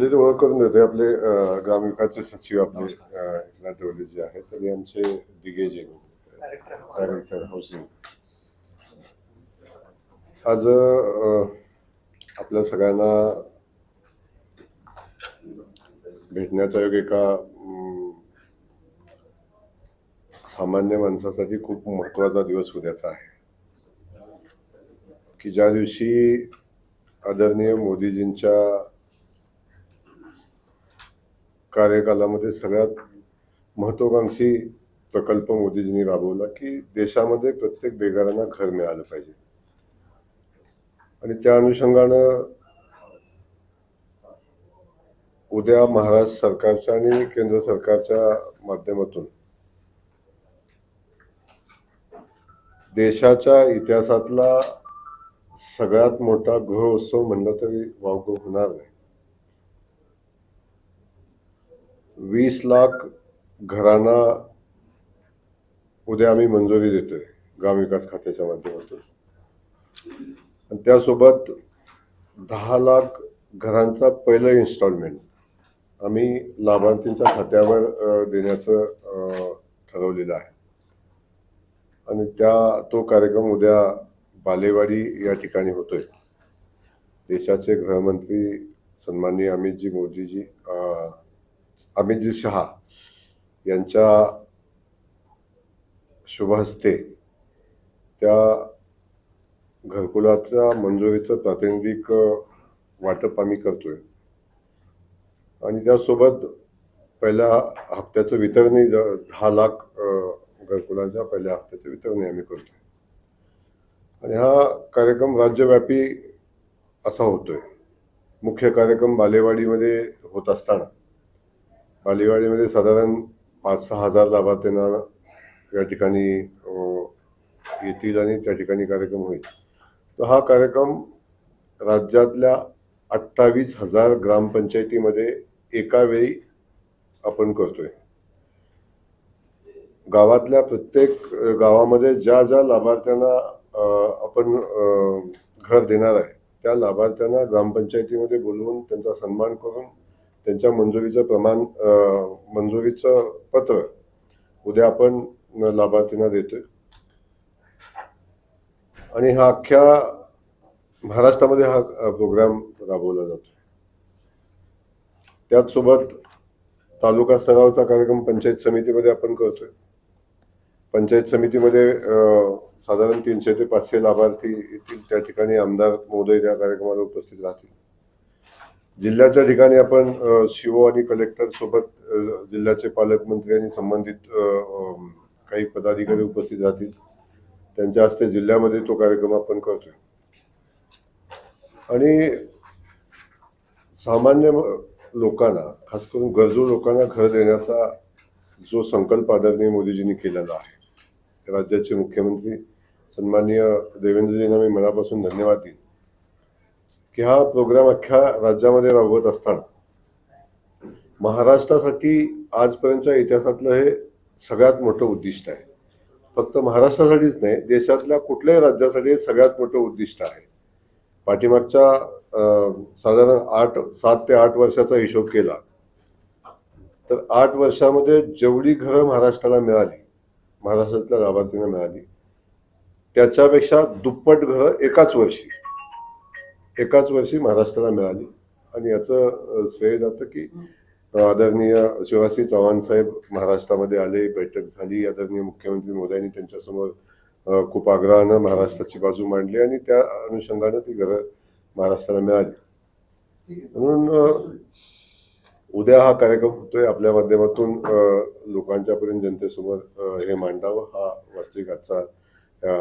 Actually ते ओळख करून देते आपले ग्राम विकासचे सचिव आपले एकनाथ डवले जे आहेत आणि आमचे दिग्गज डायरेक्टर हाऊसिंग आज आपल्या सगळ्यांना भेटण्याचा योग एका सामान्य माणसासाठी खूप महत्त्वाचा दिवस उद्याचा आहे. की ज्या दिवशी आदरणीय मोदीजींच्या कार्यकालामध्ये सगळ्यात महत्वाकांक्षी प्रकल्प मोदीजींनी राबवला की देशामध्ये प्रत्येक बेघरांना घर मिळालं पाहिजे. आणि त्या अनुषंगानं उद्या महाराष्ट्र सरकारच्या आणि केंद्र सरकारच्या माध्यमातून देशाच्या इतिहासातला सगळ्यात मोठा गृहोत्सव म्हणलं तरी वावगं होणार नाही. वीस लाख घरांना उद्या आम्ही मंजुरी देतोय ग्रामविकास खात्याच्या माध्यमातून. आणि त्यासोबत दहा लाख घरांचा पहिलं इन्स्टॉलमेंट आम्ही लाभार्थींच्या खात्यावर देण्याचं ठरवलेलं आहे. आणि त्या तो कार्यक्रम उद्या बालेवाडी या ठिकाणी होतोय. देशाचे गृहमंत्री सन्माननीय अमितजी मोदीजी अमितजी शहा यांच्या शुभ हस्ते त्या घरकुलाच्या मंजुरीचं प्रातिनिधिक वाटप आम्ही करतोय. आणि त्यासोबत पहिल्या हप्त्याचं वितरणही दहा लाख घरकुलाच्या पहिल्या हप्त्याचं वितरणही आम्ही करतोय. आणि हा कार्यक्रम राज्यव्यापी असा होतोय. मुख्य कार्यक्रम बालेवाडीमध्ये होत असताना. बालेवाडीमध्ये साधारण पाच सहा हजार लाभार्थ्यांना या ठिकाणी येतील आणि त्या ठिकाणी कार्यक्रम होईल. तर हा कार्यक्रम राज्यातल्या अठ्ठावीस हजार ग्रामपंचायतीमध्ये एका वेळी आपण करतोय. गावातल्या प्रत्येक गावामध्ये ज्या ज्या लाभार्थ्यांना आपण घर देणार आहे त्या लाभार्थ्यांना ग्रामपंचायतीमध्ये बोलवून त्यांचा सन्मान करून त्यांच्या मंजुरीचं प्रमाण मंजुरीचं पत्र उद्या आपण लाभार्थींना देतोय. आणि हा अख्ख्या महाराष्ट्रामध्ये हा प्रोग्राम राबवला जातो त्याचसोबत तालुका स्तरावरचा कार्यक्रम पंचायत समितीमध्ये आपण करतोय. पंचायत समितीमध्ये साधारण तीनशे ते पाचशे लाभार्थी येतील. त्या ठिकाणी आमदार महोदय त्या कार्यक्रमाला उपस्थित राहतील. जिल्ह्याच्या ठिकाणी आपण अ, आणि कलेक्टर सोबत जिल्ह्याचे पालकमंत्री आणि संबंधित काही पदाधिकारी उपस्थित राहतील. त्यांच्या हस्ते जिल्ह्यामध्ये तो कार्यक्रम आपण करतोय. आणि सामान्य लोकांना खास करून गरजू लोकांना घर देण्याचा जो संकल्प आदरणीय मोदीजींनी केलेला आहे राज्याचे मुख्यमंत्री सन्माननीय देवेंद्रजींना मी मनापासून धन्यवाद देईन. की हा प्रोग्राम अख्ख्या राज्यामध्ये राबवत असताना महाराष्ट्रासाठी आजपर्यंतच्या इतिहासातलं हे सगळ्यात मोठं उद्दिष्ट आहे. फक्त महाराष्ट्रासाठीच नाही देशातल्या कुठल्याही राज्यासाठी सगळ्यात मोठं उद्दिष्ट आहे. पाठीमागच्या अं, साधारण आठ सात ते आठ वर्षाचा हिशोब केला तर आठ वर्षामध्ये जेवढी घरं महाराष्ट्राला मिळाली महाराष्ट्रातल्या लाभार्थींना मिळाली त्याच्यापेक्षा दुप्पट घरं एकाच वर्षी. एकाच वर्षी महाराष्ट्राला मिळाली. आणि याचं श्रेय जातं की आदरणीय शिवराजसिंह चव्हाण साहेब महाराष्ट्रामध्ये आले बैठक झाली. आदरणीय मुख्यमंत्री मोदयांनी त्यांच्यासमोर खूप आग्रहानं महाराष्ट्राची बाजू मांडली आणि त्या अनुषंगानं ती घरं महाराष्ट्राला मिळाली. म्हणून उद्या हा कार्यक्रम होतोय. आपल्या माध्यमातून अं, लोकांच्या पर्यंत जनतेसमोर हे मांडावं हा वास्तविक आजचा या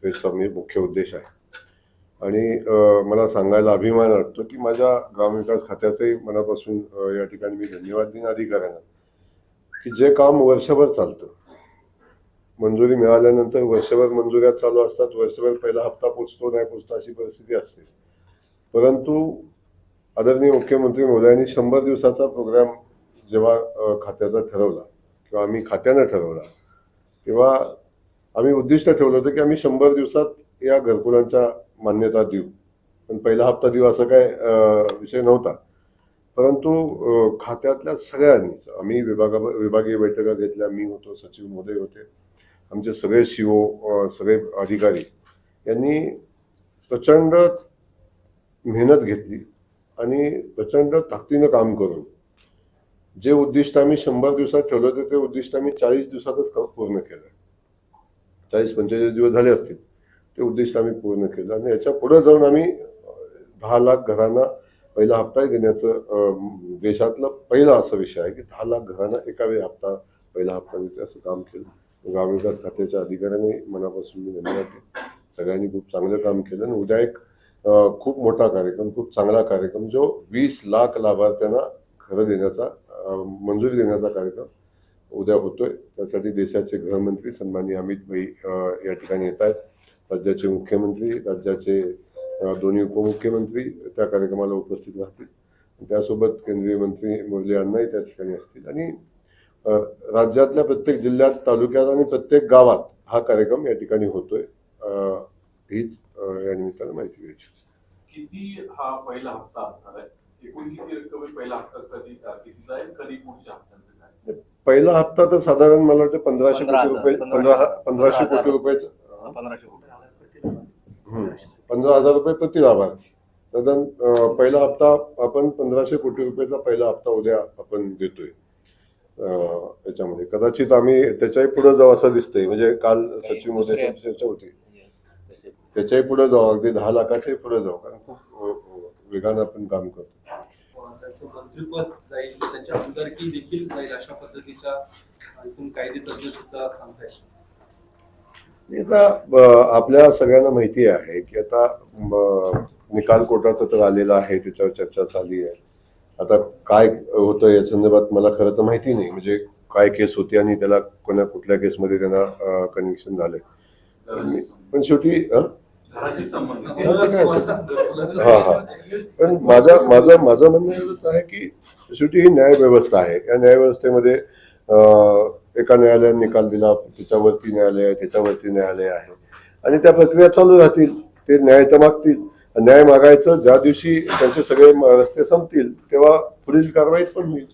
प्रेसचा म्हणजे मुख्य उद्देश आहे. आणि मला सांगायला अभिमान वाटतो की माझ्या ग्रामविकास खात्याचंही मनापासून या ठिकाणी मी धन्यवाद देईन. अधिकाऱ्यांना की जे काम वर्षभर चालतं मंजुरी मिळाल्यानंतर वर्षभर मंजुऱ्या चालू असतात वर्षभर पहिला हप्ता पोचतो नाही पोचतो अशी परिस्थिती असते. परंतु आदरणीय मुख्यमंत्री महोदयांनी शंभर दिवसाचा प्रोग्राम जेव्हा खात्याचा ठरवला किंवा आम्ही खात्यानं ठरवला तेव्हा आम्ही उद्दिष्ट ठेवलं होतं की आम्ही शंभर दिवसात या घरकुलांच्या मान्यता देऊ. पण पहिला हप्ता देऊ असा काय विषय नव्हता. परंतु खात्यातल्या सगळ्यांनीच आम्ही विभागा विभागीय बैठका घेतल्या मी होतो सचिव मोदय होते आमचे सगळे सीओ सगळे अधिकारी यांनी प्रचंड मेहनत घेतली आणि प्रचंड ताकदीनं काम करून जे उद्दिष्ट आम्ही शंभर दिवसात ठेवलं होतं ते उद्दिष्ट आम्ही चाळीस दिवसातच पूर्ण केलं. चाळीस पंचेचाळीस दिवस झाले असतील. ते उद्दिष्ट आम्ही पूर्ण केलं. आणि याच्यापुढे जाऊन आम्ही दहा लाख घरांना पहिला हप्ताही देण्याचं देशातलं पहिला असा विषय आहे की दहा लाख घरांना एका वेळी हप्ता पहिला हप्ता देते असं काम केलं. ग्रामविकास खात्याच्या अधिकाऱ्यांनी मनापासून मी धन्यवाद सगळ्यांनी खूप चांगलं काम केलं आणि उद्या एक खूप मोठा कार्यक्रम खूप चांगला कार्यक्रम जो वीस लाख लाभार्थ्यांना घरं देण्याचा मंजुरी देण्याचा कार्यक्रम उद्या होतोय. त्यासाठी देशाचे गृहमंत्री सन्माननीय अमित भाई या ठिकाणी येत आहेत. राज्याचे मुख्यमंत्री राज्याचे दोन्ही उपमुख्यमंत्री त्या कार्यक्रमाला उपस्थित राहतील. त्यासोबत केंद्रीय मंत्री मुरली अण्णाही त्या ठिकाणी असतील. आणि राज्यातल्या प्रत्येक जिल्ह्यात तालुक्यात आणि प्रत्येक गावात हा कार्यक्रम या ठिकाणी होतोय. हीच या निमित्तानं माहिती द्यायची किती हा पहिला हप्ता असणार आहे? एकूण किती रक्कम पहिला हप्ता? कधी पुढच्या हप्त्याचं पहिला हप्ता तर साधारण मला वाटतं पंधराशे पंधरा कोटी रुपये. पंधराशे पंधरा कोटी. रुपये पंधराशे कोटी. हम्म. पंधरा हजार रुपये प्रति लाभार्थी. साधारण अं, पहिला हप्ता आपण पंधराशे कोटी रुपयाचा पहिला हप्ता उद्या आपण देतोय. अं, याच्यामध्ये. कदाचित आम्ही त्याच्याही पुढे जाऊ असं दिसतंय. म्हणजे काल सचिव मोदी चर्चा होती. त्याच्याही पुढे जाऊ. अगदी दहा लाखाच्याही पुढे जाऊ. कारण खूप वेगानं आपण काम करतो त्याचं मंत्रिपद जाईल त्याच्या आमदारकी देखील जाईल अशा पद्धतीच्या कायदे तज्ञ सुद्धा सांगतायत आता आपल्या सगळ्यांना माहिती आहे की आता निकाल कोर्टाचा तर आलेला आहे त्याच्यावर चर्चा चालली आहे. आता काय होतं या संदर्भात मला खरं तर माहिती नाही. म्हणजे काय केस होती आणि त्याला कोणा कुठल्या केसमध्ये त्यांना कन्व्हिक्शन झालंय. पण शेवटी हा? हा. पण माझं माझं माझं म्हणणं एवढंच आहे की शेवटी ही न्यायव्यवस्था आहे. या न्यायव्यवस्थेमध्ये एका न्यायालयाने निकाल दिला त्याच्यावरती न्यायालय आहे त्याच्यावरती न्यायालय आहे. आणि त्या प्रक्रिया चालू राहतील ते न्याय तर मागतील. न्याय मागायचं ज्या दिवशी त्यांचे सगळे रस्ते संपतील तेव्हा पुढील कारवाईत पण होईल.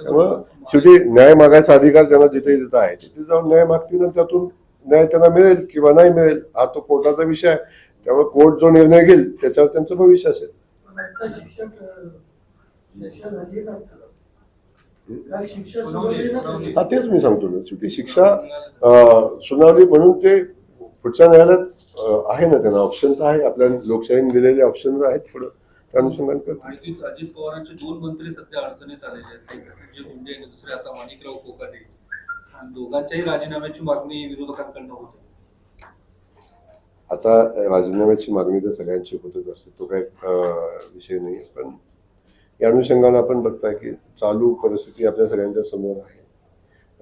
त्यामुळं शेवटी न्याय मागायचा अधिकार त्यांना जिथे जिथं आहे तिथे जाऊन न्याय मागतील आणि त्यातून न्याय त्यांना मिळेल किंवा नाही मिळेल हा तो कोर्टाचा विषय आहे. त्यामुळे कोर्ट जो निर्णय घेईल त्याच्यावर त्यांचं भविष्य असेल. हा तेच मी सांगतो ना शेवटी शिक्षा अं, सुनावली म्हणून ते पुढच्या न्यायालयात आहे ना त्यांना ऑप्शन तर आहे. आपल्या लोकशाहीने दिलेले ऑप्शन आहेत पुढं. त्या अनुषंगाने अजित पवारांचे दोन मंत्री सध्या अडचणीत आलेले आहेत. एक धनंजय मुंडे आणि दुसरे आता माणिकराव कोकाटे. आणि दोघांच्याही राजीनाम्याची मागणी विरोधकांकडनं होते आता राजीनाम्याची मागणी तर सगळ्यांची होतच असते. तो काही विषय नाही पण या अनुषंगानं आपण बघताय की चालू परिस्थिती आपल्या सगळ्यांच्या समोर आहे.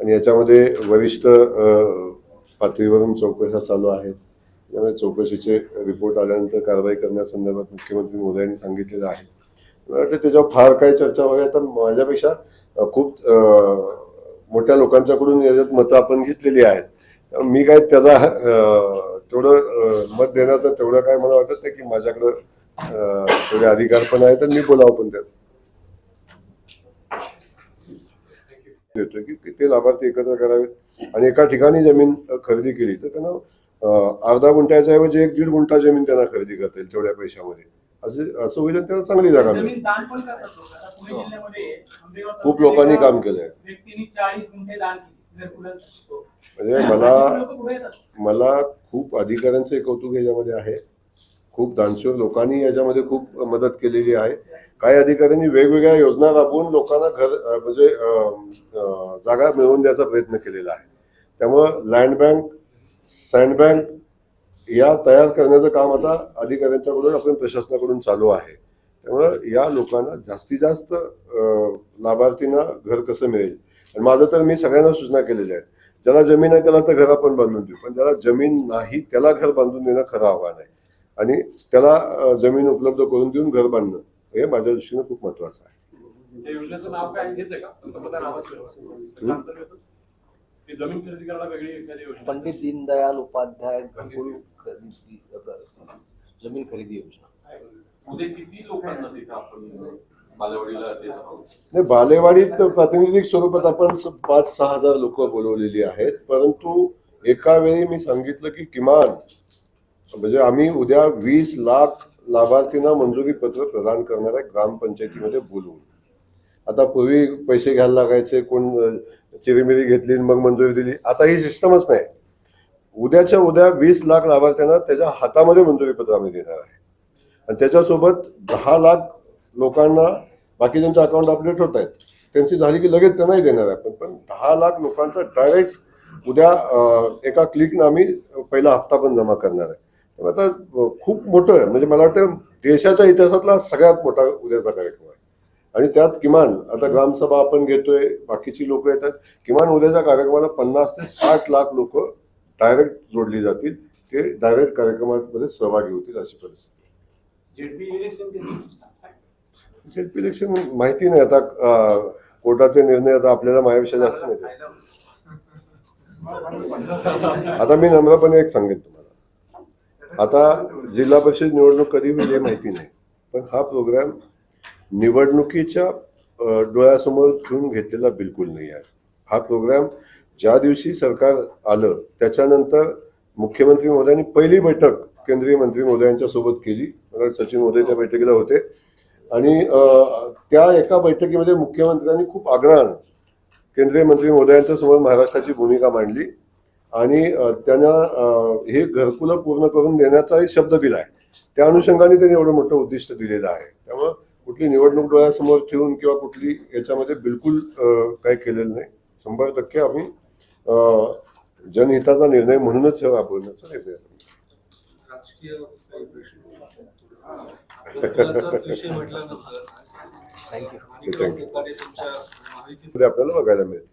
आणि याच्यामध्ये वरिष्ठ पातळीवरून चौकशा चालू आहेत. त्यामुळे चौकशीचे रिपोर्ट आल्यानंतर कारवाई करण्यासंदर्भात मुख्यमंत्री मोदयांनी सांगितलेलं आहे. मला वाटतं त्याच्यावर फार काही चर्चा वगैरे तर माझ्यापेक्षा खूप मोठ्या लोकांच्याकडून याच्यात मतं आपण घेतलेली आहेत. मी काय त्याचा तेवढं मत देण्याचं तेवढं काय मला वाटत नाही की माझ्याकडं थोडे अधिकार पण आहेत आणि मी बोलावं पण त्यात. देतोय की ते लाभार्थी एकत्र करावेत? आणि एका ठिकाणी जमीन खरेदी केली तर त्यांना अर्धा गुंठ्याच्या ऐवजी एक दीड गुंठा जमीन त्यांना खरेदी करता येईल तेवढ्या पैशामध्ये. असं असं होईल त्यांना चांगली जागा मिळेल. जमीन दान पण करतात लोक. आता पुणे जिल्ह्यामध्ये आंबेगाव खूप लोकांनी एका काम केलंय. व्यक्तीने चाळीस गुंठे दान केली. घरकुलात म्हणजे मला मला खूप अधिकाऱ्यांचे कौतुक याच्यामध्ये आहे. खूप दानशूर लोकांनी याच्यामध्ये खूप मदत केलेली आहे. काही अधिकाऱ्यांनी वेगवेगळ्या योजना राबवून लोकांना घर म्हणजे जागा मिळवून द्यायचा प्रयत्न केलेला आहे. त्यामुळं लँड बँक सँड बँक या तयार करण्याचं काम आता अधिकाऱ्यांच्याकडून आपण प्रशासनाकडून चालू आहे. त्यामुळं या लोकांना जास्तीत जास्त लाभार्थींना घर कसं मिळेल? आणि माझं तर मी सगळ्यांना सूचना केलेल्या आहेत. ज्याला जमीन आहे त्याला तर घर आपण बांधून देऊ पण ज्याला जमीन नाही त्याला घर बांधून देणं खरं आव्हान आहे. आणि त्याला जमीन उपलब्ध करून देऊन घर बांधणं. हे माझ्या दृष्टीनं खूप महत्वाचं आहे. त्या योजनेचं नाव काय हेच आहे का? पंतप्रधान आवास योजना. अंतर्गतच ती जमीन खरेदी करायला वेगळी एखादी योजना. पंडित दीनदयाल उपाध्याय घरकुल खरेदी जमीन खरेदी योजना. उद्या किती लोकांना तिथं आपण? बालेवाडीला देत. आहोत नाही बालेवाडीत प्रातिनिधिक स्वरूपात आपण स- पाच सहा हजार लोक बोलवलेली आहेत. परंतु एका वेळी मी सांगितलं की किमान म्हणजे आम्ही उद्या वीस लाख लाभार्थींना मंजुरी पत्र प्रदान करणाऱ्या ग्रामपंचायतीमध्ये बोलवू आता पूर्वी पैसे घ्यायला लागायचे कोण चिरीमिरी घेतली आणि मग मंजुरी दिली. आता ही सिस्टमच नाही. उद्याच्या उद्या वीस लाख लाभार्थ्यांना त्याच्या हातामध्ये मंजुरी पत्र आम्ही देणार आहे. आणि त्याच्यासोबत दहा लाख लोकांना बाकी बाकीच्यांचे अकाउंट अपडेट होत आहेत त्यांची झाली की लगेच त्यांनाही देणार आहे आपण. पण दहा लाख लोकांचा डायरेक्ट उद्या एका क्लिकनं आम्ही पहिला हप्ता पण जमा करणार आहे. आता खूप मोठं आहे. म्हणजे मला वाटतं देशाच्या इतिहासातला सगळ्यात मोठा उद्याचा कार्यक्रम आहे. आणि त्यात किमान आता ग्रामसभा आपण घेतोय बाकीची लोक येतात किमान उद्याच्या कार्यक्रमाला पन्नास ते साठ लाख लोक डायरेक्ट जोडली जातील. ते डायरेक्ट कार्यक्रमामध्ये सहभागी होतील अशी परिस्थिती जेडपी इलेक्शन झेडपी इलेक्शन माहिती नाही. आता कोर्टाचे निर्णय आता आपल्याला माझ्याविषयी जास्त माहिती. आता मी नम्रपणे एक सांगेन तुम्हाला आता जिल्हा परिषद निवडणूक कधी होईल हे माहिती नाही. पण हा प्रोग्राम निवडणुकीच्या डोळ्यासमोर ठेवून घेतलेला बिलकुल नाही आहे. हा प्रोग्राम ज्या दिवशी सरकार आलं त्याच्यानंतर मुख्यमंत्री महोदयांनी पहिली बैठक केंद्रीय मंत्री महोदयांच्या सोबत केली. सचिन महोदय त्या बैठकीला होते. आणि त्या एका बैठकीमध्ये मुख्यमंत्र्यांनी खूप आग्रहानं केंद्रीय मंत्री महोदयांच्या समोर महाराष्ट्राची भूमिका मांडली. आणि त्यांना हे घरकुलं पूर्ण करून देण्याचाही शब्द दिलाय त्या अनुषंगाने त्यांनी एवढं मोठं उद्दिष्ट दिलेलं आहे. त्यामुळं कुठली निवडणूक डोळ्यासमोर ठेवून किंवा कुठली याच्यामध्ये बिलकुल काही केलेलं नाही. शंभर टक्के आम्ही जनहिताचा निर्णय म्हणूनच राबवण्याचा निर्णय आपल्याला बघायला मिळतील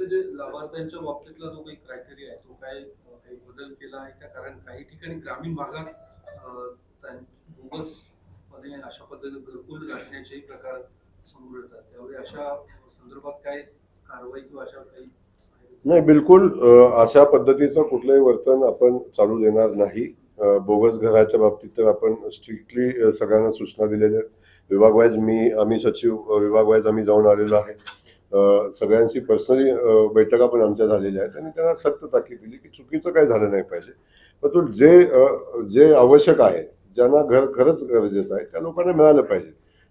यातलं जे लाभार्थ्यांच्या बाबतीतला जो काही क्रायटेरिया आहे तो काय काही बदल केला आहे का? कारण काही ठिकाणी ग्रामीण भागात बोगसमध्ये अशा पद्धतीने घरकुल गाठण्याचेही प्रकार समोर येतात. त्यामुळे अशा संदर्भात काय कारवाई किंवा अशा काही नाही बिलकुल अशा पद्धतीचं कुठलंही वर्तन आपण चालू देणार नाही. बोगस घराच्या बाबतीत तर आपण स्ट्रिक्टली सगळ्यांना सूचना दिलेल्या विभाग वाईज मी आम्ही सचिव विभाग वाईज आम्ही जाऊन आलेलो आहे. सगळ्यांशी पर्सनली बैठका पण आमच्या झालेल्या आहेत आणि त्यांना सक्त ताकीद दिली की चुकीचं काही झालं नाही पाहिजे. परंतु जे जे आवश्यक आहे ज्यांना घर खरंच गरजेचं आहे त्या लोकांना मिळालं पाहिजे.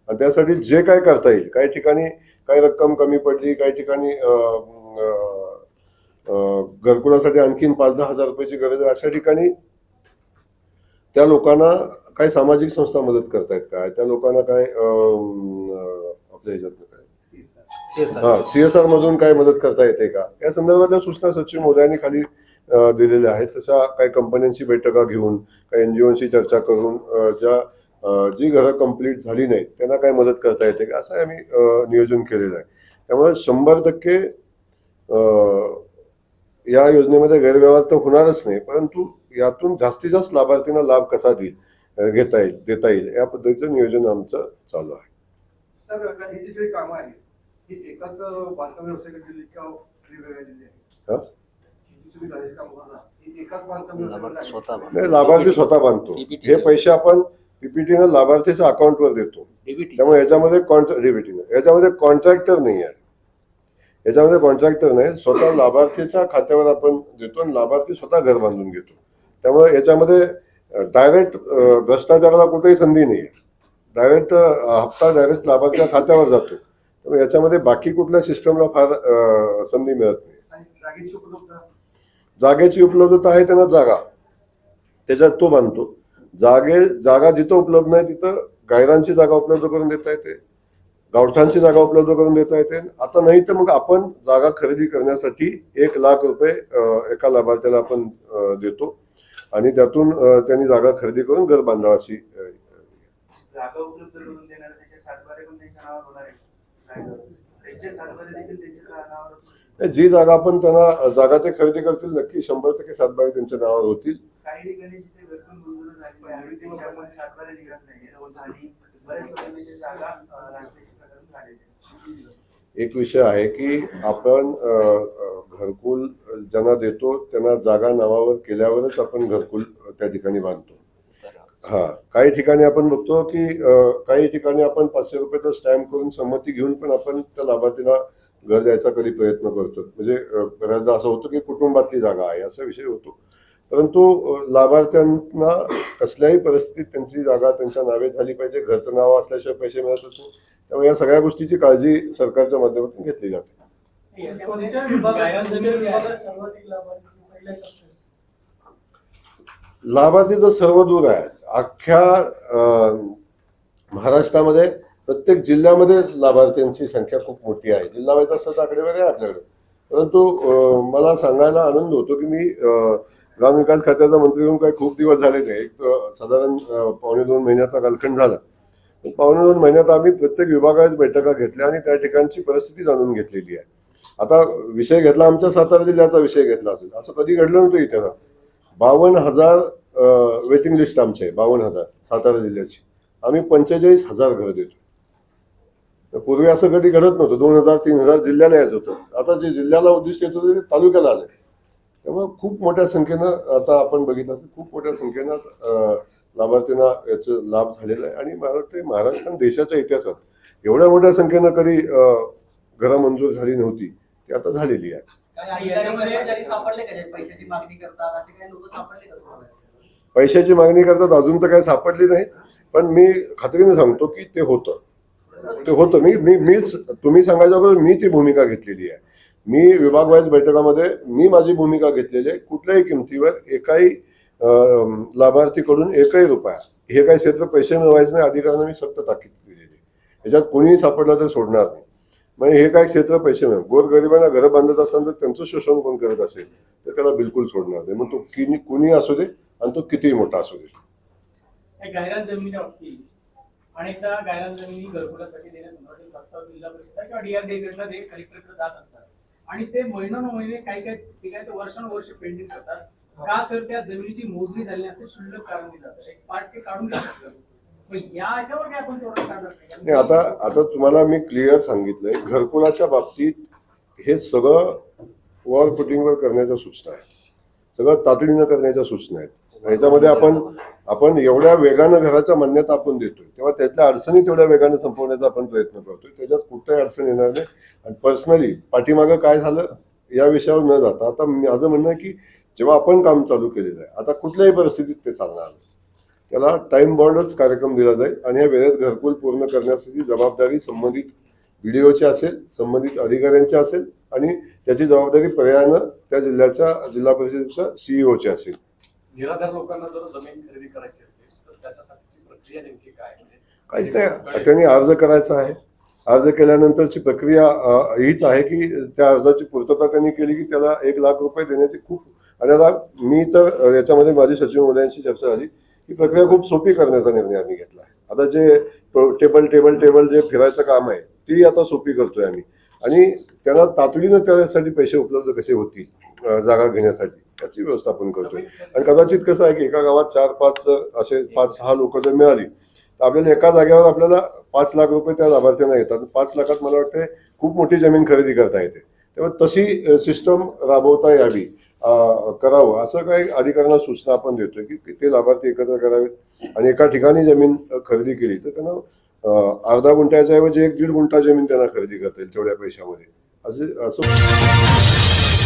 आणि त्यासाठी जे काय करता येईल काही ठिकाणी काही रक्कम कमी पडली काही ठिकाणी घरकुलासाठी आणखीन पाच दहा हजार रुपयाची गरज आहे अशा ठिकाणी त्या लोकांना काही सामाजिक संस्था मदत करतायत काय त्या लोकांना काय अ, आपल्या ह्याच्यात हा सीएसआर मधून काय मदत करता येते का? या संदर्भातल्या सूचना सचिव मोदयांनी खाली दिलेल्या आहेत. तशा काही कंपन्यांची बैठका घेऊन काही एनजीओशी चर्चा करून ज्या जी घरं कंप्लीट झाली नाहीत त्यांना काय मदत करता येते का? असं आम्ही नियोजन केलेलं आहे. त्यामुळे शंभर टक्के या योजनेमध्ये गैरव्यवहार तर होणारच नाही परंतु यातून जास्तीत जास्त लाभार्थींना लाभ कसा देईल घेता येईल देता येईल या पद्धतीचं नियोजन आमचं चालू आहे. ही एकाच बांधकाम व्यवसायाकडे दिली वेगवेगळ्या दिली आहे हा? ही? जी तुम्ही घराची कामं करता ही एकाच बांधकाम व्यवसायाकडे आहे. स्वतः नाही लाभार्थी स्वतः बांधतो. हे पैसे आपण पीपीटीनं लाभार्थीच्या अकाउंटवर देतो. डीबीटी त्यामुळे याच्यामध्ये कॉन्ट्रॅक्ट डीबीटीनं याच्यामध्ये कॉन्ट्रॅक्टर नाही आहे. याच्यामध्ये कॉन्ट्रॅक्टर नाही. स्वतः लाभार्थीच्या खात्यावर आपण देतो आणि लाभार्थी स्वतः घर बांधून घेतो. त्यामुळे याच्यामध्ये डायरेक्ट भ्रष्टाचाराला कुठेही संधी नाही आहे डायरेक्ट हप्ता डायरेक्ट लाभार्थीच्या खात्यावर जातो. त्यामुळे याच्यामध्ये बाकी कुठल्या सिस्टमला फार संधी मिळत नाही. जागेची उपलब्धता? जागेची उपलब्धता आहे त्यांना जागा. त्याच्यात तो बांधतो. जागे जागा जिथं उपलब्ध नाही तिथं गायरांची जागा उपलब्ध करून देता येते. गावठांची जागा उपलब्ध करून देता येते. आता नाही तर मग आपण जागा खरेदी करण्यासाठी एक लाख रुपये एका लाभार्थ्याला आपण देतो. आणि त्यातून त्यांनी जागा खरेदी करून घर बांधावं अशी अं, जागा उपलब्ध करून देणार त्याचे सातबारे पण त्यांच्या नावावर होणार आहे. जी जागा आपण त्यांना जागा ते खरेदी करतील नक्की शंभर टक्के सातबारी त्यांच्या नावावर होतील. एक विषय आहे की आपण घरकुल ज्यांना देतो त्यांना जागा नावावर केल्यावरच आपण घरकुल त्या ठिकाणी बांधतो. हा काही ठिकाणी आपण बघतो की काही ठिकाणी आपण पाचशे रुपयाचा स्टॅम्प करून संमती घेऊन पण आपण त्या लाभार्थीला घर द्यायचा कधी प्रयत्न करतो. म्हणजे बऱ्याचदा असं होतं की कुटुंबातली जागा आहे असा विषय होतो. परंतु लाभार्थ्यांना कसल्याही परिस्थितीत त्यांची जागा त्यांच्या नावे झाली पाहिजे घरचं नाव असल्याशिवाय पैसे मिळत नाही त्यामुळे या सगळ्या गोष्टीची काळजी सरकारच्या माध्यमातून घेतली जाते. लाभार्थी तर सर्व दूर आहे अख्ख्या महाराष्ट्रामध्ये प्रत्येक जिल्ह्यामध्ये लाभार्थ्यांची संख्या खूप मोठी आहे. जिल्हा वाईज आकडेवारी आकडे आहे आपल्याकडे. परंतु मला सांगायला आनंद होतो की मी ग्रामविकास खात्याचा मंत्री म्हणून काही खूप दिवस झाले नाही. एक साधारण पावणे दोन महिन्याचा कालखंड झाला. पावणे दोन महिन्यात आम्ही प्रत्येक विभागात बैठका घेतल्या आणि त्या ठिकाणची परिस्थिती जाणून घेतलेली आहे. आता विषय घेतला आमच्या सातारा जिल्ह्याचा विषय घेतला असेल. असं कधी घडलं नव्हतं इथे. बावन्न हजार वेटिंग लिस्ट आमचे आहे बावन्न हजार सातारा जिल्ह्याची. आम्ही पंचेचाळीस हजार घरं देतो. तर पूर्वी असं कधी घडत नव्हतं. दोन हजार तीन हजार जिल्ह्याला यायचं होतं. आता जे जिल्ह्याला उद्दिष्ट येत ते तालुक्याला आलं त्यामुळे खूप मोठ्या संख्येनं आता आपण बघितलं असेल खूप मोठ्या संख्येनं लाभार्थ्यांना लाभार्थींना लाभ झालेला आहे. आणि मला वाटतं महाराष्ट्र आणि देशाच्या इतिहासात एवढ्या मोठ्या संख्येनं कधी घरं मंजूर झाली नव्हती ती आता झालेली आहे. पैशाची मागणी करतात अजून तर काही सापडली नाही. पण मी खात्रीने सांगतो की ते होतं. ते होतं. मी मी मीच तुम्ही सांगायच्या अगोदर मी ती भूमिका घेतलेली आहे. मी विभाग वाईज बैठकामध्ये मी माझी भूमिका घेतलेली आहे. कुठल्याही किमतीवर एकाही लाभार्थीकडून एकही रुपया हे काही क्षेत्र पैसे मिळवायचे नाही. अधिकाऱ्यांना मी सक्त ताकीद केलेली याच्यात कोणीही सापडलं तर सोडणार नाही. म्हणजे हे काय क्षेत्र पैसे मिळव गोरगरिबांना घरं बांधत असताना जर त्यांचं शोषण कोण करत असेल तर त्याला बिलकुल सोडणार नाही. मग तो किनी कुणी असू दे आणि तो कितीही मोठा असू दे. गायरान जमिनीच्या बाबतीत अनेकदा गायरान जमिनी घरकुलासाठी देण्यात संदर्भातील प्रस्ताव जिल्हा परिषद किंवा डीआरडीए कडनं ते कलेक्टरकडे जात असतात. आणि ते महिनोन काही काही ठिकाणी ते वर्षानुवर्ष पेंडिंग करतात. का तर त्या जमिनीची मोजणी झाली नसते शुल्लक कारण दिलं जातं एक पार्ट ते काढून घेतात नाही? आता आता तुम्हाला मी क्लिअर सांगितलंय घरकुलाच्या बाबतीत हे सगळं वॉल फुटिंगवर करण्याच्या सूचना आहेत. सगळं तातडीनं करण्याच्या सूचना आहेत. ह्याच्यामध्ये आपण आपण एवढ्या वेगानं घराच्या मान्यता आपण देतोय. तेव्हा त्यातल्या अडचणी तेवढ्या वेगानं संपवण्याचा आपण प्रयत्न करतोय. त्याच्यात कुठल्याही अडचण येणार नाही. आणि पर्सनली पाठीमागं काय झालं या विषयावर न जाता आता माझं म्हणणं आहे की जेव्हा आपण काम चालू केलेलं आहे आता कुठल्याही परिस्थितीत ते चालणार त्याला टाइम बॉन्डच कार्यक्रम दिला जाईल आणि या वेळेत घरकुल पूर्ण करण्यासाठी जबाबदारी संबंधित व्हिडिओची असेल संबंधित अधिकाऱ्यांची असेल आणि त्याची जबाबदारी पर्यायानं त्या जिल्ह्याच्या जिल्हा परिषदेच्या सीईओची असेल. निराधार लोकांना जर जमीन खरेदी करायची असेल तर त्याच्यासाठीची प्रक्रिया नेमकी काय म्हणजे काहीच नाही. त्यांनी अर्ज करायचा आहे. अर्ज केल्यानंतरची प्रक्रिया हीच आहे की त्या अर्जाची पूर्तता त्यांनी केली की त्याला एक लाख रुपये देण्याची खूप आणि आता मी तर याच्यामध्ये माझी सचिव मोदयांशी चर्चा झाली. ही प्रक्रिया खूप सोपी करण्याचा निर्णय आम्ही घेतला आहे. आता जे टेबल टेबल टेबल जे फिरायचं काम आहे ती आता सोपी करतोय आम्ही. आणि त्यांना तातडीनं त्यासाठी पैसे उपलब्ध कसे होतील जागा घेण्यासाठी? त्याची व्यवस्थापन करतोय. आणि कदाचित कसं आहे की एका गावात चार पाच असे पाच सहा लोक जर मिळाली तर आपल्याला एका जागेवर आपल्याला पाच लाख रुपये त्या लाभार्थ्यांना येतात. पाच लाखात मला वाटते खूप मोठी जमीन खरेदी करता येते. तेव्हा तशी सिस्टम राबवता यावी करावं असं काही अधिकाऱ्यांना सूचना आपण देतोय की ते लाभार्थी एकत्र करावेत आणि एका ठिकाणी जमीन खरेदी केली तर त्यांना अर्धा गुंठ्याच्या ऐवजी एक दीड गुंठा जमीन त्यांना खरेदी करता येईल तेवढ्या पैशामध्ये. असे असं